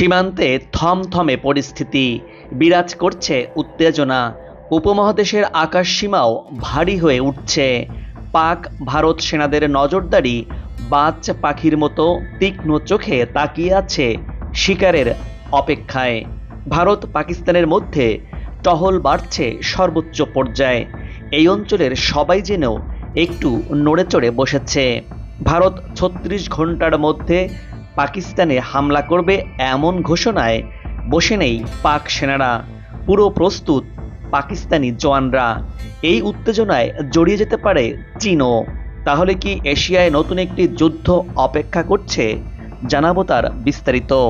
সীমান্তে থমথমে পরিস্থিতি বিরাজ করছে, উত্তেজনা। উপমহাদেশের আকাশ সীমাও ভারী হয়ে উঠছে। পাক ভারত সেনাদের নজরদারি বাজ পাখির মতো তীক্ষ্ণ চোখে তাকিয়ে আছে শিকারের অপেক্ষায়। ভারত পাকিস্তানের মধ্যে টহল বাড়ছে সর্বোচ্চ পর্যায়ে। এই অঞ্চলের সবাই যেন একটু নড়ে চড়ে বসেছে। ভারত ছত্রিশ ঘণ্টার মধ্যে পাকিস্তানে হামলা করবে এমন ঘোষণায় বসে নেই পাক সেনারা। পুরো প্রস্তুত পাকিস্তানি জওয়ানরা। এই উত্তেজনায় জড়িয়ে যেতে পারে চীনও। তাহলে কি এশিয়ায় নতুন একটি যুদ্ধ অপেক্ষা করছে? জানাব তার বিস্তারিত।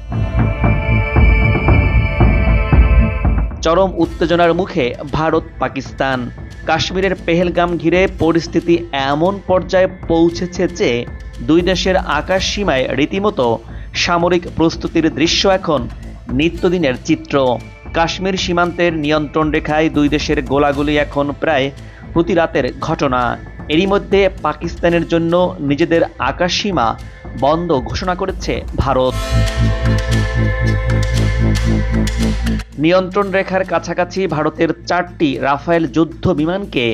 চরম উত্তেজনার মুখে ভারত, পাকিস্তান। কাশ্মীরের পেহেলগাম ঘিরে পরিস্থিতি এমন পর্যায়ে পৌঁছেছে যে দুই দেশের আকাশ সীমায় রীতিমতো সামরিক প্রস্তুতির দৃশ্য এখন নিত্যদিনের চিত্র। কাশ্মীর সীমান্তের নিয়ন্ত্রণ রেখায় দুই দেশের গোলাগুলি এখন প্রায় প্রতি রাতের ঘটনা। এরই মধ্যে পাকিস্তানের জন্য নিজেদের আকাশ সীমা বন্ধ ঘোষণা করেছে ভারত। নিয়ন্ত্রণ রেখার কাছাকাছি ভারতের চারটি রাফায়েল যুদ্ধ বিমানকে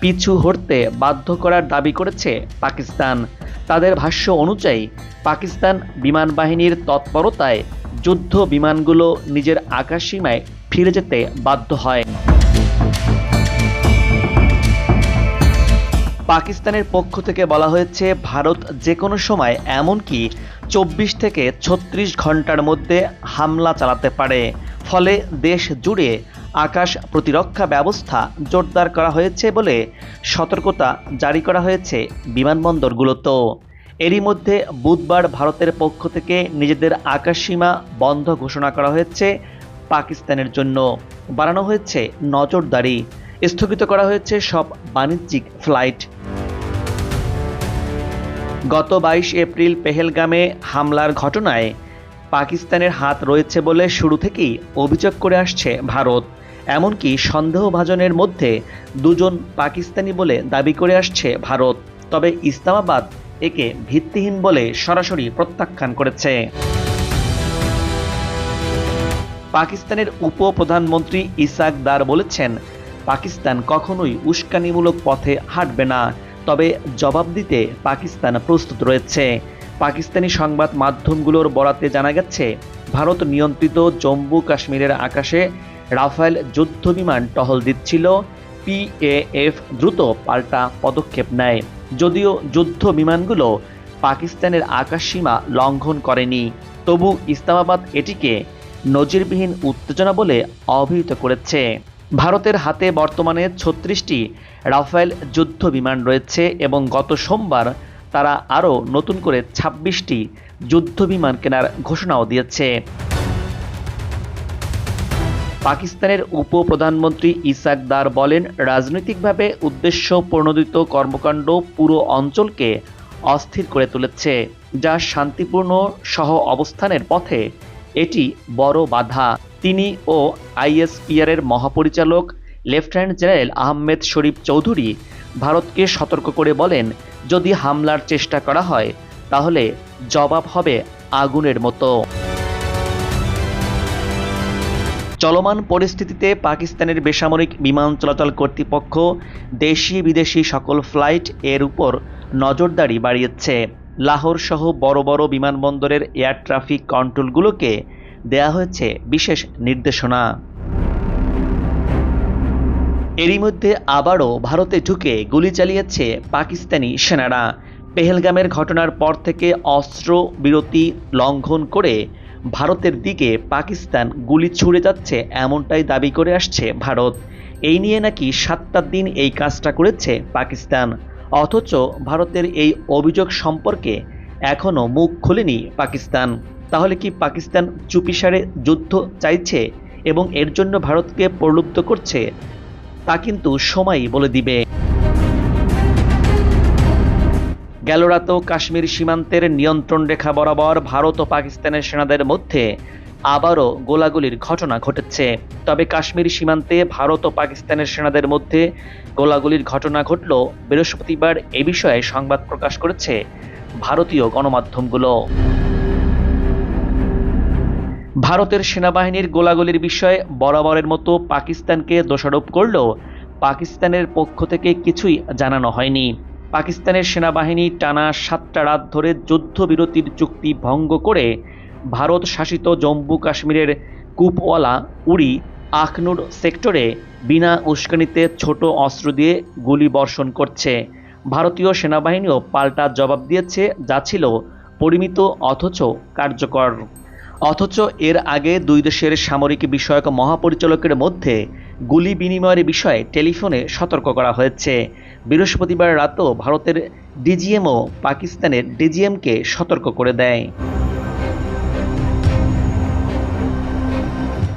পিছু হটতে বাধ্য করার দাবি করেছে পাকিস্তান। তাদের ভাষ্য অনুযায়ী, পাকিস্তান বিমান বাহিনীর তৎপরতায় যুদ্ধ বিমানগুলো নিজের আকাশসীমায় ফিরে যেতে বাধ্য হয়। পাকিস্তানের পক্ষ থেকে বলা হয়েছে, ভারত যে কোনো সময় এমনকি চব্বিশ থেকে ছত্রিশ ঘণ্টার মধ্যে হামলা চালাতে পারে। ফলে দেশ জুড়ে আকাশ প্রতিরক্ষা ব্যবস্থা জোরদার করা হয়েছে বলে সতর্কতা জারি করা হয়েছে বিমানবন্দরগুলোতেও এরই মধ্যে বুধবার ভারতের পক্ষ থেকে নিজেদের আকাশসীমা বন্ধ ঘোষণা করা হয়েছে পাকিস্তানের জন্য। বাড়ানো হয়েছে নজরদারি। স্থগিত করা হয়েছে সব বাণিজ্যিক ফ্লাইট। গত বাইশ এপ্রিল পেহেলগামে হামলার ঘটনায় পাকিস্তানের হাত রয়েছে বলে শুরু থেকেই অভিযোগ করে আসছে ভারত। এমনকি সন্দেহভাজনের মধ্যে দুজন পাকিস্তানি বলে দাবি করে আসছে ভারত। তবে ইসলামাবাদ একে ভিত্তিহীন বলে সরাসরি প্রত্যাখ্যান করেছে। পাকিস্তানের উপপ্রধানমন্ত্রী ইসাক দার বলেছেন, পাকিস্তান কখনোই উস্কানিমূলক পথে হাঁটবে না। তবে জবাব দিতে পাকিস্তান প্রস্তুত রয়েছে। পাকিস্তানি সংবাদ মাধ্যমগুলোর বরাতে জানা গেছে, ভারত নিয়ন্ত্রিত জম্মু কাশ্মীরের আকাশে রাফায়েল যুদ্ধ বিমান টহল দিচ্ছিল। পিএএফ দ্রুত পাল্টা পদক্ষেপ নেয়। যদিও যুদ্ধ বিমানগুলো পাকিস্তানের আকাশসীমা লঙ্ঘন করেনি, তবু ইসলামাবাদ এটিকে নজিরবিহীন উত্তেজনা বলে অভিহিত করেছে। ভারতের হাতে বর্তমানে ছত্রিশটি রাফায়েল যুদ্ধ বিমান রয়েছে এবং গত সোমবার তারা আরও নতুন করে ছাব্বিশটি যুদ্ধ বিমান কেনার ঘোষণাও দিয়েছে। পাকিস্তানের উপপ্রধানমন্ত্রী ইসাক দার বলেন, রাজনৈতিকভাবে উদ্দেশ্য প্রণোদিত কর্মকাণ্ড পুরো অঞ্চলকে অস্থির করে তুলেছে, যা শান্তিপূর্ণ সহ অবস্থানের পথে এটি বড় বাধা। তিনি ও আইএসপিআরের মহাপরিচালক, লেফটেন্যান্ট জেনারেল আহমেদ শরীফ চৌধুরী ভারতকে সতর্ক করে বলেন, যদি হামলার চেষ্টা করা হয়, তাহলে জবাব হবে আগুনের মতো। চলমান পরিস্থিতিতে পাকিস্তানের বেসামরিক বিমান চলাচল কর্তৃপক্ষ দেশি বিদেশি সকল ফ্লাইট এর উপর নজরদারি বাড়িয়েছে। লাহোর সহ বড় বড় বিমানবন্দরের এয়ার ট্রাফিক কন্ট্রোলগুলোকে দেয়া হয়েছে বিশেষ নির্দেশনা। এরই মধ্যে আবারও ভারতে ঢুকে গুলি চালিয়েছে পাকিস্তানি সেনারা। পেহেলগামের ঘটনার পর থেকে অস্ত্র বিরতি লঙ্ঘন করে ভারতের দিকে পাকিস্তান গুলি ছুড়ে যাচ্ছে এমনটাই দাবি করে আসছে ভারত। এই নিয়ে নাকি সাতটা দিন এই কাজটা করেছে পাকিস্তান। অথচ ভারতের এই অভিযোগ সম্পর্কে এখনও মুখ খোলেনি পাকিস্তান। তাহলে কি পাকিস্তান চুপিসারে যুদ্ধ চাইছে এবং এর জন্য ভারতকে প্রলুব্ধ করছে? তা কিন্তু সময়ই বলে দিবে। গেল রাতেও কাশ্মীর সীমান্তের নিয়ন্ত্রণ রেখা বরাবর ভারত ও পাকিস্তানের সেনাদের মধ্যে আবারও গোলাগুলির ঘটনা ঘটেছে। তবে কাশ্মীর সীমান্তে ভারত ও পাকিস্তানের সেনাদের মধ্যে গোলাগুলির ঘটনা ঘটল বৃহস্পতিবার এ বিষয়ে সংবাদ প্রকাশ করেছে ভারতীয় গণমাধ্যমগুলো। ভারতের সেনাবাহিনীর গোলাগুলির বিষয়ে বরাবরের মতো পাকিস্তানকে দোষারোপ করলেও পাকিস্তানের পক্ষ থেকে কিছুই জানানো হয়নি। পাকিস্তানের সেনাবাহিনী টানা সাতটা রাত ধরে যুদ্ধবিরতির চুক্তি ভঙ্গ করে ভারত শাসিত জম্মু কাশ্মীরের কুপওয়ালা, উড়ি, আখনুর সেক্টরে বিনা উস্কানিতে ছোট অস্ত্র দিয়ে গুলি বর্ষণ করছে। ভারতীয় সেনাবাহিনীও পাল্টা জবাব দিয়েছে, যা ছিল পরিমিত অথচ কার্যকর। অথচ এর আগে দুই দেশের সামরিক বিষয়ক মহাপরিচালকের মধ্যে গুলি বিনিময়ের বিষয়ে টেলিফোনে সতর্ক করা হয়েছে। বৃহস্পতিবার রাতও ভারতের ডিজিএমও পাকিস্তানের ডিজিএমকে সতর্ক করে দেয়।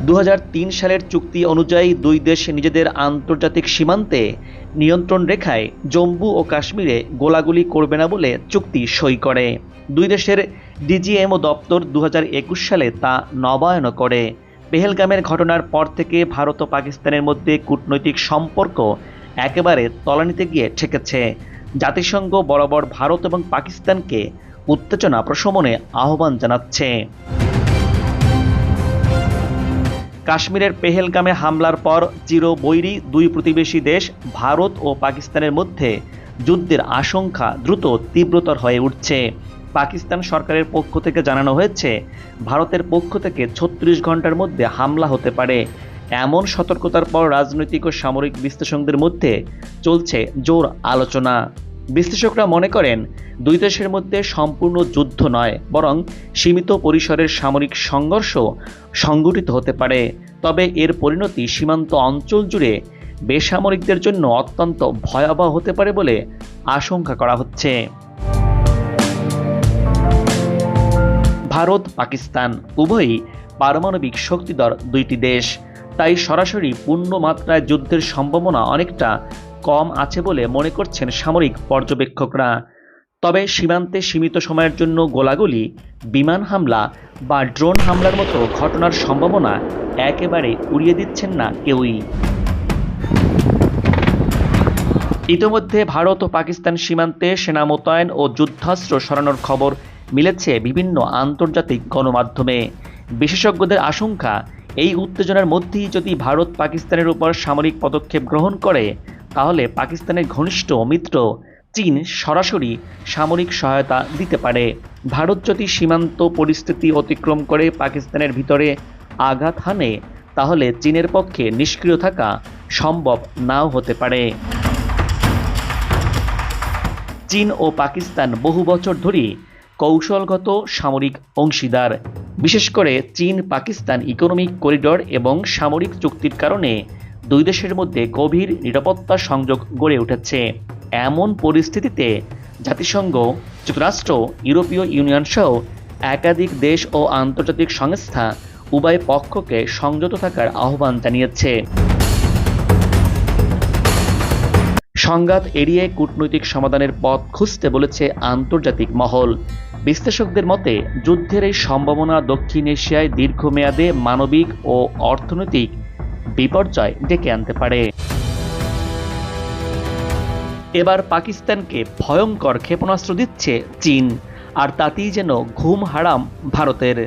দু হাজার তিন সালের চুক্তি অনুযায়ী দুই দেশ নিজেদের আন্তর্জাতিক সীমান্তে নিয়ন্ত্রণ রেখায় জম্মু ও কাশ্মীরে গোলাগুলি করবে না বলে চুক্তি সই করে। দুই দেশের ডিজিএমও দপ্তর দু হাজার একুশ সালে তা নবায়ন করে। পেহেলগামের ঘটনার পর থেকে ভারত ও পাকিস্তানের মধ্যে কূটনৈতিক সম্পর্ক একেবারে তলানিতে গিয়ে ঠেকেছে। জাতিসংঘ বরাবর ভারত এবং পাকিস্তানকে উত্তেজনা প্রশমনে আহ্বান জানাচ্ছে। কাশ্মীরের পেহেলগামে হামলার পর চিরবৈরী দুই প্রতিবেশী দেশ, ভারত ও পাকিস্তানের মধ্যে যুদ্ধের আশঙ্কা দ্রুত তীব্রতর হয়ে উঠছে। পাকিস্তান সরকারের পক্ষ থেকে জানানো হয়েছে, ভারতের পক্ষ থেকে ছত্রিশ ঘণ্টার মধ্যে হামলা হতে পারে। এমন সতর্কতার পর রাজনৈতিক ও সামরিক বিশ্লেষকদের মধ্যে চলছে জোর আলোচনা। বিশ্লেষকরা মনে করেন, দুই দেশের মধ্যে সম্পূর্ণ যুদ্ধ নয়, বরং সীমিত পরিসরের সামরিক সংঘর্ষ সংগঠিত হতে পারে। তবে এর পরিণতি সীমান্ত অঞ্চল জুড়ে বেসামরিকদের জন্য অত্যন্ত ভয়াবহ হতে পারে বলে আশঙ্কা করা হচ্ছে। ভারত পাকিস্তান উভয়ই পারমাণবিক শক্তিধর দুইটি দেশ। তাই সরাসরি পূর্ণ মাত্রায় যুদ্ধের সম্ভাবনা অনেকটা কম আছে বলে মনে করছেন সামরিক পর্যবেক্ষকরা। তবে সীমান্তে সীমিত সময়ের জন্য গোলাগুলি, বিমান হামলা বা ড্রোন হামলার মতো ঘটনার সম্ভাবনা একেবারে উড়িয়ে দিচ্ছেন না কেউই। ইতোমধ্যে ভারত ও পাকিস্তান সীমান্তে সেনা মোতায়েন ও যুদ্ধাস্ত্র সরানোর খবর মিলেছে বিভিন্ন আন্তর্জাতিক গণমাধ্যমে। বিশেষজ্ঞদের আশঙ্কা এই উত্তেজনার মধ্যেই যদি ভারত পাকিস্তানের উপর সামরিক পদক্ষেপ গ্রহণ করে, তাহলে পাকিস্তানের ঘনিষ্ঠ মিত্র চীন সরাসরি সামরিক সহায়তা দিতে পারে। ভারত যদি সীমান্ত পরিস্থিতি অতিক্রম করে পাকিস্তানের ভিতরে আঘাত হানে, তাহলে চীনের পক্ষে নিষ্ক্রিয় থাকা সম্ভব নাও হতে পারে। চীন ও পাকিস্তান বহু বছর ধরেই কৌশলগত সামরিক অংশীদার। বিশেষ করে চীন, পাকিস্তান ইকোনমিক করিডর এবং সামরিক চুক্তির কারণে দুই দেশের মধ্যে গভীর নিরাপত্তা সংযোগ গড়ে উঠেছে। এমন পরিস্থিতিতে জাতিসংঘ, যুক্তরাষ্ট্র, ইউরোপীয় ইউনিয়ন সহ একাধিক দেশ ও আন্তর্জাতিক সংস্থা উভয় পক্ষকে সংযত থাকার আহ্বান জানিয়েছে। সংঘাত এড়িয়ে কূটনৈতিক সমাধানের পথ খুঁজতে বলেছে আন্তর্জাতিক মহল। বিশ্লেষকদের মতে, যুদ্ধের এই সম্ভাবনা দক্ষিণ এশিয়ায় দীর্ঘমেয়াদে মানবিক ও অর্থনৈতিক বিপর্যয় ডেকে আনতে পারে। এবার পাকিস্তানকে ভয়ঙ্কর ক্ষেপণাস্ত্র দিচ্ছে চীন, আর তাতেই যেন ঘুম হারাম ভারতের।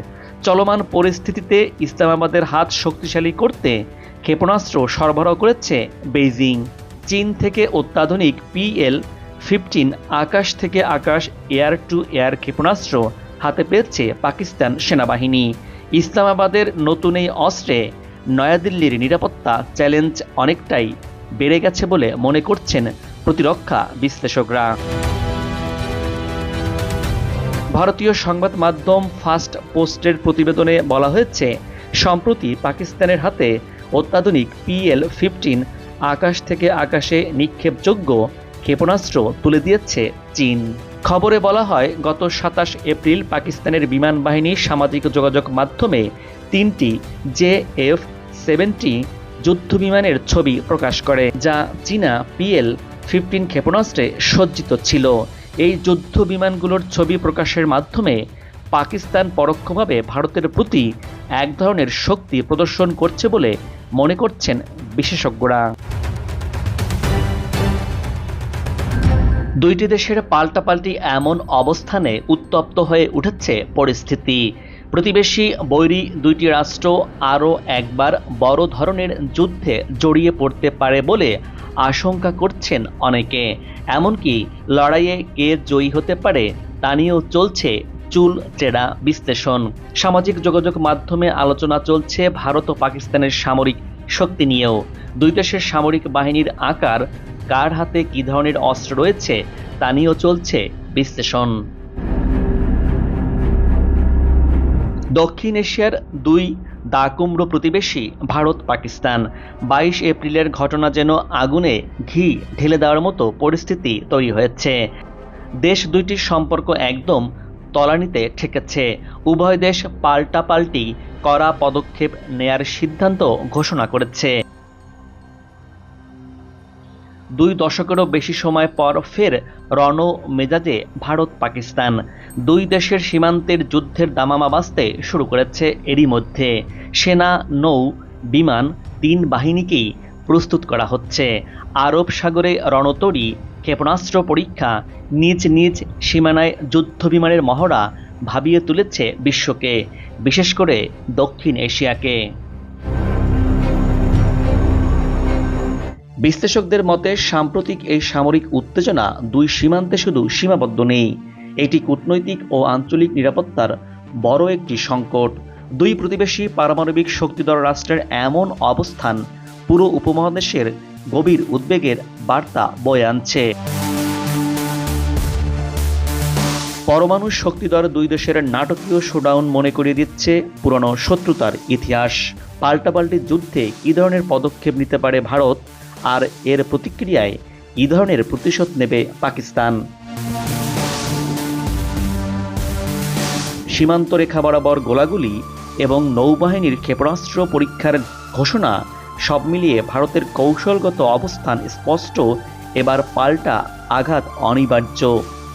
চলমান পরিস্থিতিতে ইসলামাবাদের হাত শক্তিশালী করতে ক্ষেপণাস্ত্র সরবরাহ করেছে বেইজিং। চীন থেকে অত্যাধুনিক পিএল ফিফটিন আকাশ থেকে আকাশ, এয়ার টু এয়ার ক্ষেপণাস্ত্র হাতে পেয়েছে পাকিস্তান সেনাবাহিনী। ইসলামাবাদের নতুন এই অস্ত্রে নয়াদিল্লির নিরাপত্তা চ্যালেঞ্জ অনেকটাই বেড়ে গেছে বলে মনে করছেন প্রতিরক্ষা বিশ্লেষকরা। ভারতীয় সংবাদ মাধ্যম ফাস্ট পোস্টের প্রতিবেদনে বলা হয়েছে, সম্প্রতি পাকিস্তানের হাতে অত্যাধুনিক পিএল ফিফটিন আকাশ থেকে আকাশে নিক্ষেপযোগ্য ক্ষেপণাস্ত্র তুলে দিয়েছে চীন। খবরে বলা হয়, গত সাতাশ এপ্রিল পাকিস্তানের বিমান বাহিনী সামাজিক যোগাযোগ মাধ্যমে তিনটি জে এফ সেভেন্টি যুদ্ধ বিমানের ছবি প্রকাশ করে, যা চীনা পিএল ফিফটিন ক্ষেপণাস্ত্রে সজ্জিত ছিল। এই যুদ্ধ বিমানগুলোর ছবি প্রকাশের মাধ্যমে পাকিস্তান পরোক্ষভাবে ভারতের প্রতি এক ধরনের শক্তি প্রদর্শন করছে বলে মনে করছেন বিশেষজ্ঞরা। দুইটি দেশের পাল্টাপাল্টি এমন অবস্থানে উত্তপ্ত হয়ে উঠেছে পরিস্থিতি। প্রতিবেশী বৈরী দুইটি রাষ্ট্র আরও একবার বড় ধরনের যুদ্ধে জড়িয়ে পড়তে পারে বলে আশঙ্কা করছেন অনেকে। এমনকি লড়াইয়ে কে জয়ী হতে পারে তা নিয়েও চলছে চুল চেরা বিশ্লেষণ। সামাজিক যোগাযোগ মাধ্যমে আলোচনা চলছে ভারত ও পাকিস্তানের সামরিক শক্তি নিয়েও। দুই দেশের সামরিক বাহিনীর আকার কার হাতে কী ধরনের অস্ত্র রয়েছে তা নিয়েও চলছে বিশ্লেষণ। দক্ষিণ এশিয়ার দুই দাকুম্র প্রতিবেশী ভারত, পাকিস্তান। বাইশ এপ্রিলের ঘটনা যেন আগুনে ঘি ঢেলে দেওয়ার মতো পরিস্থিতি তৈরি হয়েছে। দেশ দুইটির সম্পর্ক একদম তলানিতে ঠেকেছে। উভয় দেশ পাল্টাপাল্টি কড়া পদক্ষেপ নেয়ার সিদ্ধান্ত ঘোষণা করেছে। দুই দশকেরও বেশি সময় পর ফের রণ মেজাজে ভারত পাকিস্তান। দুই দেশের সীমান্তের যুদ্ধের দামামা বাজতে শুরু করেছে এরই মধ্যে। সেনা, নৌ, বিমান, তিন বাহিনীকেই প্রস্তুত করা হচ্ছে। আরব সাগরে রণতরী, ক্ষেপণাস্ত্র পরীক্ষা, নিজ নিজ সীমানায় যুদ্ধ বিমানের মহড়া ভাবিয়ে তুলেছে বিশ্বকে, বিশেষ করে দক্ষিণ এশিয়াকে। বিশ্লেষকদের মতে, সাম্প্রতিক এই সামরিক উত্তেজনা দুই সীমান্তে শুধু সীমাবদ্ধ নেই। এটি কূটনৈতিক ও আঞ্চলিক নিরাপত্তার বড় একটি সংকট। দুই প্রতিবেশী পারমাণবিক শক্তিধর রাষ্ট্রের এমন অবস্থান পুরো উপমহাদেশের গভীর উদ্বেগের বার্তা বয়ে আনছে। পরমাণু শক্তিধর দুই দেশের নাটকীয় শোডাউন মনে করিয়ে দিচ্ছে পুরনো শত্রুতার ইতিহাস। পাল্টাপাল্টি যুদ্ধে কী ধরনের পদক্ষেপ নিতে পারে ভারত আর এর প্রতিক্রিয়ায় কী ধরনের প্রতিশোধ নেবে পাকিস্তান। সীমান্ত রেখা বরাবর গোলাগুলি এবং নৌবাহিনীর ক্ষেপণাস্ত্র পরীক্ষার ঘোষণা সব মিলিয়ে ভারতের কৌশলগত অবস্থান স্পষ্ট, এবার পাল্টা আঘাত অনিবার্য।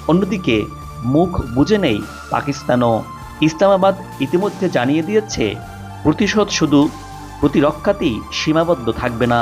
অন্যদিকে, মুখ বুঝে নেই পাকিস্তানও। ইসলামাবাদ ইতিমধ্যে জানিয়ে দিয়েছে, প্রতিশোধ শুধু প্রতিরক্ষাতেই সীমাবদ্ধ থাকবে না।